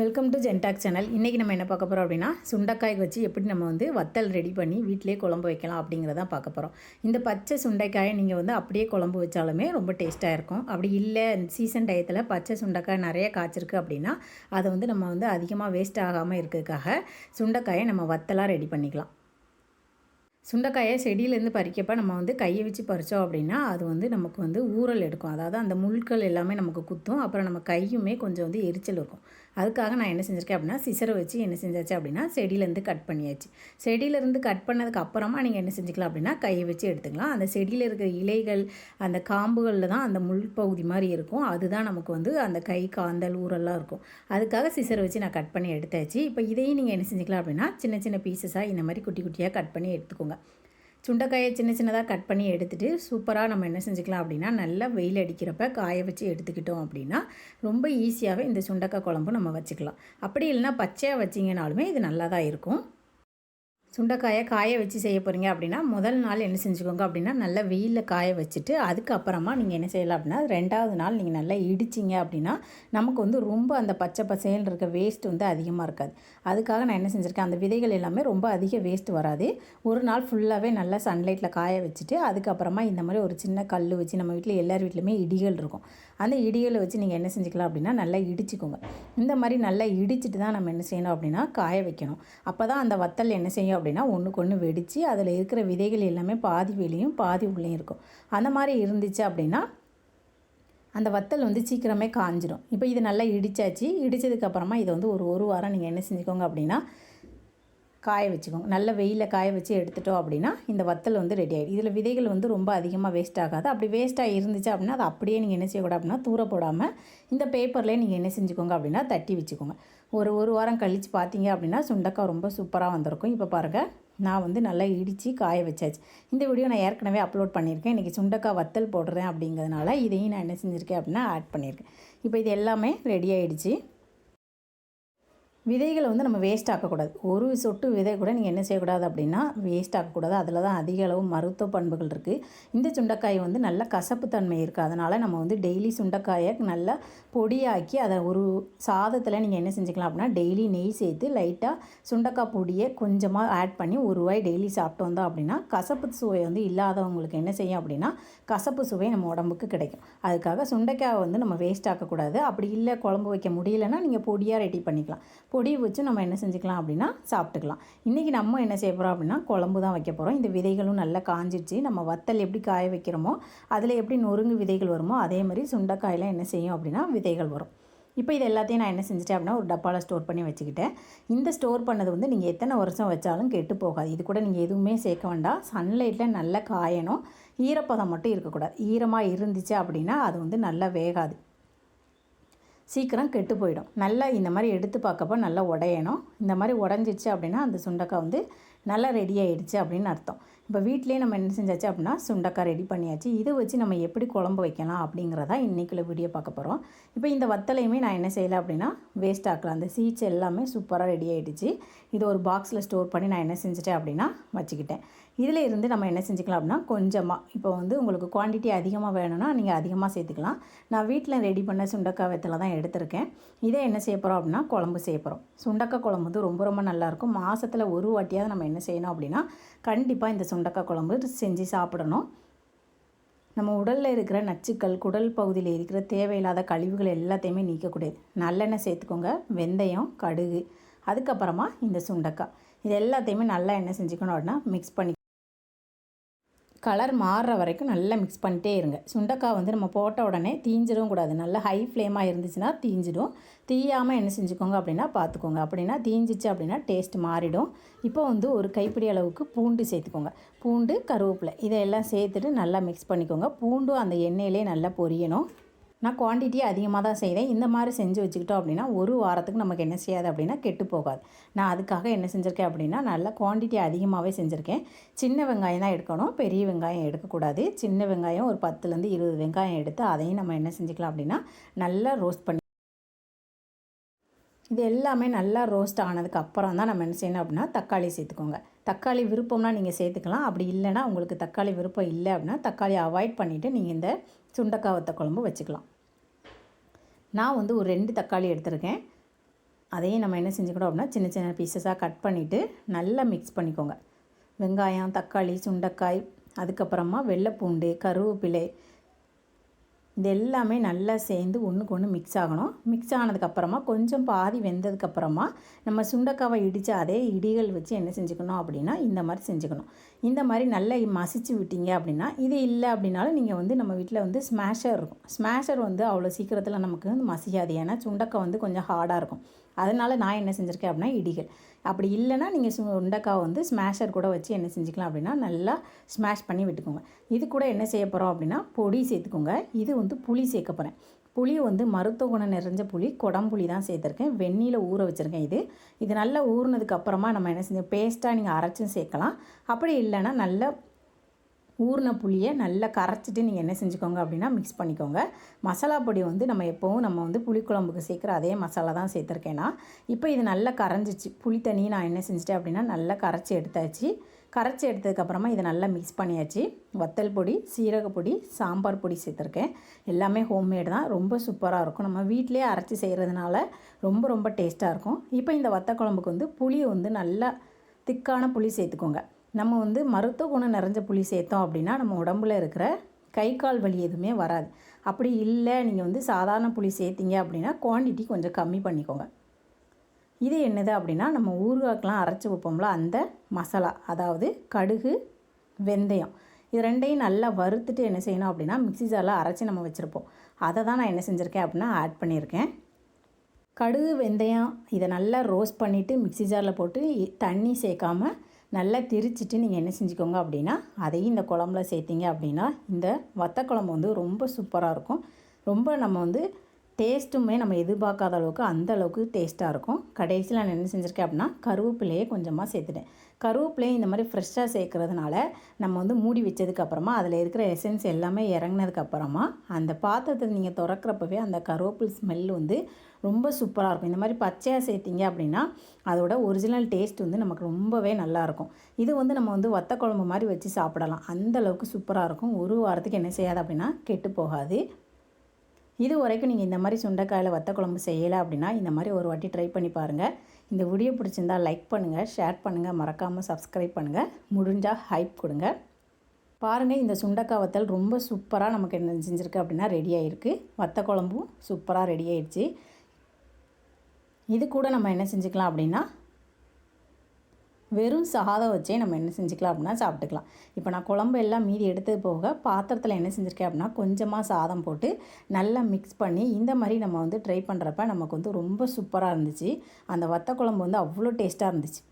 Welcome to ஜென்டாக் channel இன்றைக்கி நம்ம என்ன பார்க்க போகிறோம் அப்படின்னா சுண்டைக்காய் வச்சு எப்படி நம்ம வந்து வத்தல் ரெடி பண்ணி வீட்டிலே குழம்பு வைக்கலாம் அப்படிங்கிறத பார்க்க போகிறோம் இந்த பச்சை சுண்டைக்காயை நீங்கள் வந்து அப்படியே குழம்பு வச்சாலுமே ரொம்ப டேஸ்ட்டாக இருக்கும். அப்படி இல்லை சீசன் டயத்தில் பச்சை சுண்டைக்காய் நிறைய காய்ச்சிருக்கு அப்படின்னா அதை வந்து நம்ம வந்து அதிகமாக வேஸ்ட் ஆகாமல் இருக்கிறதுக்காக சுண்டைக்காயை நம்ம வத்தலாக ரெடி பண்ணிக்கலாம். சுண்டைக்காயை செடியிலேருந்து பறிக்கப்போ நம்ம வந்து கையை வச்சு பறித்தோம் அப்படின்னா அது வந்து நமக்கு வந்து ஊறல் எடுக்கும். அதாவது அந்த முள்கள் எல்லாமே நமக்கு குத்தும். அப்புறம் நம்ம கையுமே கொஞ்சம் வந்து எரிச்சல் இருக்கும். அதுக்காக நான் என்ன செஞ்சுருக்கேன் அப்படின்னா சிசரை வச்சு என்ன செஞ்சாச்சு அப்படின்னா செடியிலேருந்து கட் பண்ணியாச்சு. செடியிலேருந்து கட் பண்ணதுக்கு அப்புறமா நீங்கள் என்ன செஞ்சுக்கலாம் அப்படின்னா கையை வச்சு எடுத்துக்கலாம். அந்த செடியில் இருக்கிற இலைகள் அந்த காம்புகளில் தான் அந்த முள் பகுதி மாதிரி இருக்கும். அதுதான் நமக்கு வந்து அந்த கை காந்தல் ஊரெல்லாம் இருக்கும். அதுக்காக சிசரை வச்சு நான் கட் பண்ணி எடுத்தாச்சு. இப்போ இதையும் நீங்கள் என்ன செஞ்சுக்கலாம் அப்படின்னா சின்ன சின்ன பீசஸாக இந்த மாதிரி குட்டி குட்டியாக கட் பண்ணி எடுத்துக்கோங்க. சுண்டைக்காயை சின்ன சின்னதாக கட் பண்ணி எடுத்துகிட்டு சூப்பராக நம்ம என்ன செஞ்சுக்கலாம் அப்படின்னா நல்லா வெயில் அடிக்கிறப்ப காய வச்சு எடுத்துக்கிட்டோம் அப்படின்னா ரொம்ப ஈஸியாகவே இந்த சுண்டக்காய் குழம்பு நம்ம வச்சுக்கலாம். அப்படி இல்லைன்னா பச்சையாக வச்சிங்கனாலுமே இது நல்லா தான் இருக்கும். சுண்டைக்காயை காய வச்சு செய்ய போகிறீங்க அப்படின்னா முதல் நாள் என்ன செஞ்சுக்கோங்க அப்படின்னா நல்லா வெயிலில் காய வச்சுட்டு அதுக்கப்புறமா நீங்கள் என்ன செய்யலாம் அப்படின்னா ரெண்டாவது நாள் நீங்கள் நல்லா இடிச்சிங்க அப்படின்னா நமக்கு வந்து ரொம்ப அந்த பச்சை பசேன்னு இருக்க வேஸ்ட் வந்து அதிகமாக இருக்காது. அதுக்காக நான் என்ன செஞ்சுருக்கேன் அந்த விதைகள் எல்லாமே ரொம்ப அதிக வேஸ்ட் வராது. ஒரு நாள் ஃபுல்லாகவே நல்லா சன்லைட்டில் காய வச்சுட்டு அதுக்கப்புறமா இந்த மாதிரி ஒரு சின்ன கல் வச்சு நம்ம வீட்டில் எல்லார் வீட்லையுமே இடிகள் இருக்கும். அந்த இடியலை வச்சு நீங்கள் என்ன செஞ்சுக்கலாம் அப்படின்னா நல்லா இடிச்சுக்கோங்க. இந்த மாதிரி நல்லா இடிச்சிட்டு தான் நம்ம என்ன செய்யணும் அப்படின்னா காய வைக்கணும். அப்போ தான் அந்த வத்தல் என்ன செய்யும் அப்படின்னா ஒன்றுக்கு ஒன்று வெடித்து அதில் இருக்கிற விதைகள் எல்லாமே பாதி வெளியும் பாதி உள்ளேயும் இருக்கும். அந்த மாதிரி இருந்துச்சு அப்படின்னா அந்த வத்தல் வந்து சீக்கிரமே காஞ்சிடும் இப்போ இது நல்லா இடித்தாச்சு இடித்ததுக்கப்புறமா இதை வந்து ஒரு ஒரு வாரம் நீங்கள் என்ன செஞ்சுக்கோங்க அப்படின்னா காய வச்சுக்கோங்க. நல்ல வெயிலில் காய வச்சு எடுத்துட்டோம் அப்படின்னா இந்த வத்தல் வந்து ரெடி ஆகிடும் இதில் விதைகள் வந்து ரொம்ப அதிகமாக வேஸ்ட் ஆகாது. அப்படி வேஸ்ட்டாக இருந்துச்சு அப்படின்னா அதை அப்படியே நீங்கள் என்ன செய்யக்கூடாது அப்படின்னா தூர போடாமல் இந்த பேப்பர்லேயே நீங்கள் என்ன செஞ்சுக்கோங்க அப்படின்னா தட்டி வச்சுக்கோங்க. ஒரு ஒரு வாரம் கழித்து பார்த்தீங்க அப்படின்னா சுண்டக்காய் ரொம்ப சூப்பராக வந்திருக்கும். இப்போ பாருங்கள் நான் வந்து நல்லா இடித்து காய வச்சாச்சு. இந்த வீடியோ நான் ஏற்கனவே அப்லோட் பண்ணியிருக்கேன். இன்றைக்கி சுண்டக்காய் வத்தல் போடுறேன் அப்படிங்கிறதுனால இதையும் நான் என்ன செஞ்சுருக்கேன் அப்படின்னா ஆட் பண்ணியிருக்கேன். இப்போ இது எல்லாமே ரெடி ஆகிடுச்சு விதைகளை வந்து நம்ம வேஸ்ட் ஆக்கக்கூடாது. ஒரு சொட்டு விதை கூட நீங்கள் என்ன செய்யக்கூடாது அப்படின்னா வேஸ்ட் ஆக்கக்கூடாது. அதில் தான் அதிக அளவு மருத்துவ பண்புகள் இருக்குது இந்த சுண்டைக்காய் வந்து நல்ல கசப்பு தன்மை இருக்குது அதனால் நம்ம வந்து டெய்லி சுண்டைக்காயை நல்லா பொடியாக்கி அதை ஒரு சாதத்தில் நீங்கள் என்ன செஞ்சுக்கலாம் அப்படின்னா டெய்லி நெய் சேர்த்து லைட்டாக சுண்டைக்காய் பொடியை கொஞ்சமாக ஆட் பண்ணி ஒரு ரூபாய் டெய்லி சாப்பிட்டு வந்தோம் அப்படின்னா கசப்பு சுவை வந்து இல்லாதவங்களுக்கு என்ன செய்யும் அப்படின்னா கசப்பு சுவை நம்ம உடம்புக்கு கிடைக்கும். அதுக்காக சுண்டைக்காய் வந்து நம்ம வேஸ்ட் ஆக்கக்கூடாது. அப்படி இல்லை குழம்பு வைக்க முடியலன்னா நீங்கள் பொடியாக ரெடி பண்ணிக்கலாம். பொடி வச்சு நம்ம என்ன செஞ்சுக்கலாம் அப்படின்னா சாப்பிட்டுக்கலாம். இன்றைக்கி நம்ம என்ன செய்ய போகிறோம் அப்படின்னா குழம்பு தான் வைக்க போகிறோம் இந்த விதைகளும் நல்லா காஞ்சிடுச்சு நம்ம வத்தல் எப்படி காய வைக்கிறோமோ அதில் எப்படி நொறுங்கு விதைகள் வருமோ அதே மாதிரி சுண்டைக்காயில் என்ன செய்யும் அப்படின்னா விதைகள் வரும். இப்போ இது எல்லாத்தையும் நான் என்ன செஞ்சிட்டேன் அப்படின்னா ஒரு டப்பாவில் ஸ்டோர் பண்ணி வச்சுக்கிட்டேன். இந்த ஸ்டோர் பண்ணது வந்து நீங்கள் எத்தனை வருஷம் வச்சாலும் கெட்டு போகாது. இது கூட நீங்கள் எதுவுமே சேர்க்க வேண்டாம். சன்லைட்டில் நல்லா காயணும். ஈரப்பதம் மட்டும் இருக்கக்கூடாது. ஈரமாக இருந்துச்சு அப்படின்னா அது வந்து நல்லா வேகாது. சீக்கிரம் கெட்டு போயிடும். நல்லா இந்த மாதிரி எடுத்து பார்க்கப்போ நல்லா உடையணும். இந்த மாதிரி உடஞ்சிச்சு அப்படின்னா அந்த சுண்டக்காய் வந்து நல்லா ரெடி ஆகிடுச்சு அப்படின்னு அர்த்தம். இப்போ வீட்லேயே நம்ம என்ன செஞ்சாச்சு அப்படின்னா சுண்டக்காய் ரெடி பண்ணியாச்சு. இதை வச்சு நம்ம எப்படி குழம்பு வைக்கலாம் அப்படிங்கிறதா இன்றைக்குள்ள வீடியோ பார்க்க போகிறோம் இப்போ இந்த வத்தலையுமே நான் என்ன செய்யலை அப்படின்னா வேஸ்ட் ஆக்கலாம். அந்த சீட்ஸ் எல்லாமே சூப்பராக ரெடி ஆகிடுச்சு இதை ஒரு பாக்ஸில் ஸ்டோர் பண்ணி நான் என்ன செஞ்சுட்டேன் அப்படின்னா வச்சுக்கிட்டேன். இதில் இருந்து நம்ம என்ன செஞ்சுக்கலாம் அப்படின்னா கொஞ்சமாக இப்போ வந்து உங்களுக்கு குவான்டிட்டி அதிகமாக வேணும்னா நீங்கள் அதிகமாக சேர்த்துக்கலாம். நான் வீட்டில் ரெடி பண்ண சுண்டக்காய் வெத்தலை தான் எடுத்திருக்கேன். இதை என்ன செய்ய போகிறோம் அப்படின்னா குழம்பு செய்ய போகிறோம் சுண்டக்காய் குழம்பு வந்து ரொம்ப ரொம்ப நல்லாயிருக்கும் மாதத்தில் ஒரு வாட்டியாவது நம்ம என்ன செய்யணும் அப்படின்னா கண்டிப்பாக இந்த சுண்டக்காய் குழம்பு செஞ்சு சாப்பிடணும். நம்ம உடலில் இருக்கிற நச்சுக்கள் குடல் பகுதியில் இருக்கிற தேவையில்லாத கழிவுகள் எல்லாத்தையுமே நீக்கக்கூடியது நல்லெண்ணெய் சேர்த்துக்கோங்க. வெந்தயம் கடுகு அதுக்கப்புறமா இந்த சுண்டக்காய். இது எல்லாத்தையுமே நல்லா என்ன செஞ்சுக்கணும் அப்படின்னா மிக்ஸ் பண்ணி கலர் மாறுற வரைக்கும் நல்லா மிக்ஸ் பண்ணிட்டே இருங்க. சுண்டக்காய் வந்து நம்ம போட்ட உடனே தீஞ்சிடவும் கூடாது. நல்லா ஹை ஃப்ளேமாக இருந்துச்சுன்னா தீஞ்சிடும். தீயாமல் என்ன செஞ்சுக்கோங்க அப்படின்னா பார்த்துக்கோங்க. அப்படின்னா தீஞ்சிச்சு அப்படின்னா டேஸ்ட் மாறிடும். இப்போ வந்து ஒரு கைப்பிடி அளவுக்கு பூண்டு சேர்த்துக்கோங்க. பூண்டு கருவேப்பிலை இதையெல்லாம் சேர்த்துட்டு நல்லா மிக்ஸ் பண்ணிக்கோங்க. பூண்டும் அந்த எண்ணெயிலே நல்லா பொரியணும். நான் குவான்டிட்டி அதிகமாக தான் செய்கிறேன் இந்த மாதிரி செஞ்சு வச்சுக்கிட்டோம் அப்படின்னா ஒரு வாரத்துக்கு நமக்கு என்ன செய்யாது அப்படின்னா கெட்டு போகாது. நான் அதுக்காக என்ன செஞ்சுருக்கேன் அப்படின்னா நல்லா குவான்டிட்டி அதிகமாகவே செஞ்சுருக்கேன். சின்ன வெங்காயம் தான் எடுக்கணும். பெரிய வெங்காயம் எடுக்கக்கூடாது. சின்ன வெங்காயம் ஒரு பத்துலேருந்து இருபது வெங்காயம் எடுத்து அதையும் நம்ம என்ன செஞ்சுக்கலாம் அப்படின்னா நல்லா ரோஸ்ட் பண்ணி இது எல்லாமே நல்லா ரோஸ்ட் ஆனதுக்கு அப்புறம் தான் நம்ம என்ன செய்யணும் அப்படின்னா தக்காளி சேர்த்துக்கோங்க. தக்காளி விருப்பம்னா நீங்கள் சேர்த்துக்கலாம். அப்படி இல்லைனா உங்களுக்கு தக்காளி விருப்பம் இல்லை அப்படின்னா தக்காளி அவாய்ட் பண்ணிவிட்டு நீங்கள் இந்த சுண்டக்காய் வத்த குழம்பு வச்சுக்கலாம். நான் வந்து ஒரு ரெண்டு தக்காளி எடுத்திருக்கேன். அதையும் நம்ம என்ன செஞ்சுக்கணும் அப்படின்னா சின்ன சின்ன பீசஸாக கட் பண்ணிவிட்டு நல்லா மிக்ஸ் பண்ணிக்கோங்க. வெங்காயம் தக்காளி சுண்டைக்காய் அதுக்கப்புறமா வெள்ளைப்பூண்டு கருவேப்பிலை இது எல்லாமே நல்லா சேர்ந்து ஒன்றுக்கு ஒன்று மிக்ஸ் ஆகணும். மிக்ஸ் ஆனதுக்கப்புறமா கொஞ்சம் பாதி வெந்ததுக்கப்புறமா நம்ம சுண்டக்காவை இடித்த அதே இடிகள் வச்சு என்ன செஞ்சுக்கணும் அப்படின்னா இந்த மாதிரி செஞ்சுக்கணும். இந்த மாதிரி நல்லா மசிச்சு விட்டீங்க அப்படின்னா இது இல்லை அப்படின்னாலும் நீங்கள் வந்து நம்ம வீட்டில் வந்து ஸ்மாஷர் இருக்கும். ஸ்மாஷர் வந்து அவ்வளோ சீக்கிரத்தில் நமக்கு வந்து மசிக்காது. ஏன்னா சுண்டக்காய் வந்து கொஞ்சம் ஹார்டாக இருக்கும். அதனால் நான் என்ன செஞ்சுருக்கேன் அப்படின்னா இடிகள். அப்படி இல்லைன்னா நீங்கள் உண்டக்காவை வந்து ஸ்மாஷர் கூட வச்சு என்ன செஞ்சுக்கலாம் அப்படின்னா நல்லா ஸ்மாஷ் பண்ணி விட்டுக்கோங்க. இது கூட என்ன செய்ய போகிறோம் அப்படின்னா பொடி சேர்த்துக்கோங்க. இது வந்து புளி சேர்க்க போகிறேன் புளி வந்து மருத்துவ குணம் நிறைஞ்ச புளி குடம்புளி தான் சேர்த்துருக்கேன். வெந்நியில் ஊற வச்சுருக்கேன் இது. இது நல்லா ஊறினதுக்கு அப்புறமா நம்ம என்ன செஞ்சோம் பேஸ்ட்டாக நீங்கள் அரைச்சும் சேர்க்கலாம். அப்படி இல்லைன்னா நல்லா ஊறின புளியை நல்லா கரைச்சிட்டு நீங்கள் என்ன செஞ்சுக்கோங்க அப்படின்னா மிக்ஸ் பண்ணிக்கோங்க. மசாலா பொடி வந்து நம்ம எப்போவும் நம்ம வந்து புளிக்குழம்புக்கு சேர்க்குற அதே மசாலா தான் சேர்த்துருக்கேன்னா இப்போ இது நல்லா கரைஞ்சிச்சு. புளி தண்ணி நான் என்ன செஞ்சிட்டேன் அப்படின்னா நல்லா கரைச்சி எடுத்தாச்சு. கரைச்சி எடுத்ததுக்கப்புறமா இதை நல்லா மிக்ஸ் பண்ணியாச்சு. வத்தல் பொடி சீரக பொடி சாம்பார் பொடி சேர்த்துருக்கேன். எல்லாமே ஹோம்மேடு தான். ரொம்ப சூப்பராக இருக்கும். நம்ம வீட்டிலே அரைச்சி செய்கிறதுனால ரொம்ப ரொம்ப டேஸ்ட்டாக இருக்கும். இப்போ இந்த வத்த குழம்புக்கு வந்து புளியை வந்து நல்லா திக்கான புளி சேர்த்துக்கோங்க. நம்ம வந்து மருத்துவ குணம் நிறைஞ்ச புளி சேர்த்தோம் அப்படின்னா நம்ம உடம்புல இருக்கிற கை கால் வலி எதுவுமே வராது. அப்படி இல்லை நீங்கள் வந்து சாதாரண புளி சேர்த்திங்க அப்படின்னா குவான்டிட்டி கொஞ்சம் கம்மி பண்ணிக்கோங்க. இது என்னது அப்படின்னா நம்ம ஊறுகாக்கெலாம் அரைச்சி வைப்போம்ல அந்த மசாலா அதாவது கடுகு வெந்தயம். இது ரெண்டையும் நல்லா வறுத்துட்டு என்ன செய்யணும் அப்படின்னா மிக்ஸி ஜாரில் அரைச்சி நம்ம வச்சுருப்போம். அதை தான் நான் என்ன செஞ்சுருக்கேன் அப்படின்னா ஆட் பண்ணியிருக்கேன். கடுகு வெந்தயம் இதை நல்லா ரோஸ்ட் பண்ணிவிட்டு மிக்ஸி ஜாரில் போட்டு தண்ணி சேர்க்காமல் நல்லா திரிச்சிட்டு நீங்கள் என்ன செஞ்சுக்கோங்க அப்படின்னா அதையும் இந்த குழம்புல சேர்த்திங்க அப்படின்னா இந்த வத்த குழம்பு வந்து ரொம்ப சூப்பராக இருக்கும். ரொம்ப நம்ம வந்து டேஸ்ட்டுமே நம்ம எதிர்பார்க்காத அளவுக்கு அந்த அளவுக்கு டேஸ்ட்டாக இருக்கும். கடைசியில் நான் என்ன செஞ்சுருக்கேன் அப்படின்னா கருவேப்பிலையே கொஞ்சமாக சேர்த்துட்டேன். கருவேப்பிலையை இந்த மாதிரி ஃப்ரெஷ்ஷாக சேர்க்குறதுனால நம்ம வந்து மூடி வச்சதுக்கப்புறமா அதில் இருக்கிற எசன்ஸ் எல்லாமே இறங்கினதுக்கப்புறமா அந்த பாத்திரத்தை நீங்கள் திறக்கிறப்பவே அந்த கருவேப்பில் ஸ்மெல் வந்து ரொம்ப சூப்பராக இருக்கும். இந்த மாதிரி பச்சையாக சேர்த்திங்க அப்படின்னா அதோட ஒரிஜினல் டேஸ்ட் வந்து நமக்கு ரொம்பவே நல்லாயிருக்கும் இது வந்து நம்ம வந்து வத்த குழம்பு மாதிரி வச்சு சாப்பிடலாம். அந்த அளவுக்கு சூப்பராக இருக்கும். ஒரு வாரத்துக்கு என்ன செய்யாது அப்படின்னா கெட்டு போகாது. இது வரைக்கும் நீங்கள் இந்த மாதிரி சுண்டைக்காயில் வத்த குழம்பு செய்யலை அப்படின்னா இந்த மாதிரி ஒரு வாட்டி ட்ரை பண்ணி பாருங்கள் இந்த வீடியோ பிடிச்சிருந்தா லைக் பண்ணுங்கள் ஷேர் பண்ணுங்கள் மறக்காமல் சப்ஸ்கிரைப் பண்ணுங்கள் முடிஞ்சால் ஹைப் கொடுங்க. பாருங்கள் இந்த சுண்டக்காய் வத்தல் ரொம்ப சூப்பராக நமக்கு என்ன செஞ்சுருக்கு அப்படின்னா ரெடி ஆகிருக்கு வத்த குழம்பும் சூப்பராக ரெடி ஆயிடுச்சு. இது கூட நம்ம என்ன செஞ்சுக்கலாம் அப்படின்னா வெறும் சாதம் வச்சே நம்ம என்ன செஞ்சுக்கலாம் அப்படின்னா சாப்பிட்டுக்கலாம். இப்போ நான் குழம்பு எல்லாம் மீதி எடுத்தது போக பாத்திரத்தில் என்ன செஞ்சுருக்கேன் அப்படின்னா கொஞ்சமாக சாதம் போட்டு நல்லா மிக்ஸ் பண்ணி இந்த மாதிரி நம்ம வந்து ட்ரை பண்ணுறப்ப நமக்கு வந்து ரொம்ப சூப்பராக இருந்துச்சு. அந்த வத்த குழம்பு வந்து அவ்வளோ டேஸ்ட்டாக இருந்துச்சு.